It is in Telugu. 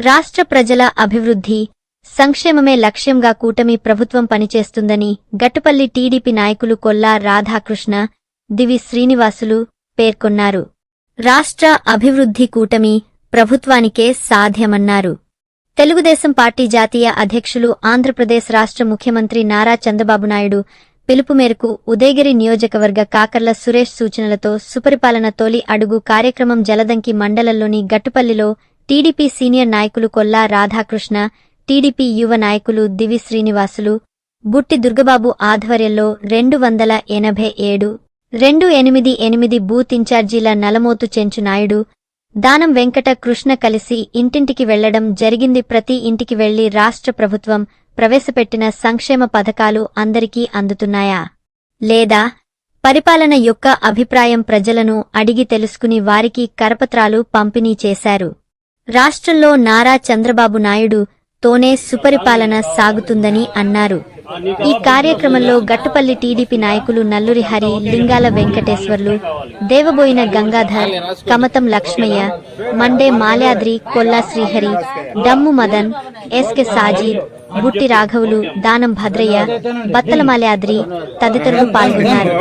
రాష్ట్ర ప్రజల అభివృద్ధి సంక్షేమమే లక్ష్యంగా కూటమి ప్రభుత్వం పనిచేస్తుందని గట్టుపల్లి టీడీపీ నాయకులు కొల్లా రాధాకృష్ణ దివి శ్రీనివాసులు పేర్కొన్నారు. రాష్ట్ర అభివృద్ధి కూటమి ప్రభుత్వానికే సాధ్యమన్నారు. తెలుగుదేశం పార్టీ జాతీయ అధ్యక్షులు ఆంధ్రప్రదేశ్ రాష్ట్ర ముఖ్యమంత్రి నారా చంద్రబాబు నాయుడు పిలుపు మేరకు ఉదయగిరి నియోజకవర్గ కాకర్ల సురేష్ సూచనలతో సుపరిపాలన తొలి అడుగు కార్యక్రమం జలదంకి మండలంలోని గట్టుపల్లిలో టీడీపీ సీనియర్ నాయకులు కొల్లా రాధాకృష్ణ టీడీపీ యువ నాయకులు దివి శ్రీనివాసులు బుట్టి దుర్గబాబు ఆధ్వర్యంలో రెండు వందల ఎనభై ఏడు రెండు ఎనిమిది ఎనిమిది బూత్ ఇన్ఛార్జీల నలమోతు చెంచు నాయుడు దానం వెంకట కృష్ణ కలిసి ఇంటింటికి వెళ్ళడం జరిగింది. ప్రతి ఇంటికి వెళ్ళి రాష్ట్ర ప్రభుత్వం ప్రవేశపెట్టిన సంక్షేమ పథకాలు అందరికీ అందుతున్నాయా? లేదా? పరిపాలన యొక్క అభిప్రాయం ప్రజలను అడిగి తెలుసుకుని వారికి కరపత్రాలు పంపిణీ చేశారు. రాష్ట్రంలో నారా చంద్రబాబు నాయుడు తోనే సుపరిపాలన సాగుతుందని అన్నారు. ఈ కార్యక్రమంలో గట్టుపల్లి టీడీపీ నాయకులు నల్లురి హరి లింగాల వెంకటేశ్వర్లు దేవబోయిన గంగాధర్ కమతం లక్ష్మయ్య మండే మాల్యాద్రి కొల్లా శ్రీహరి డమ్ము మదన్ ఎస్కె సాజీద్ బుట్టి రాఘవులు దానం భద్రయ్య బత్తల మాల్యాద్రి తదితరులు పాల్గొన్నారు.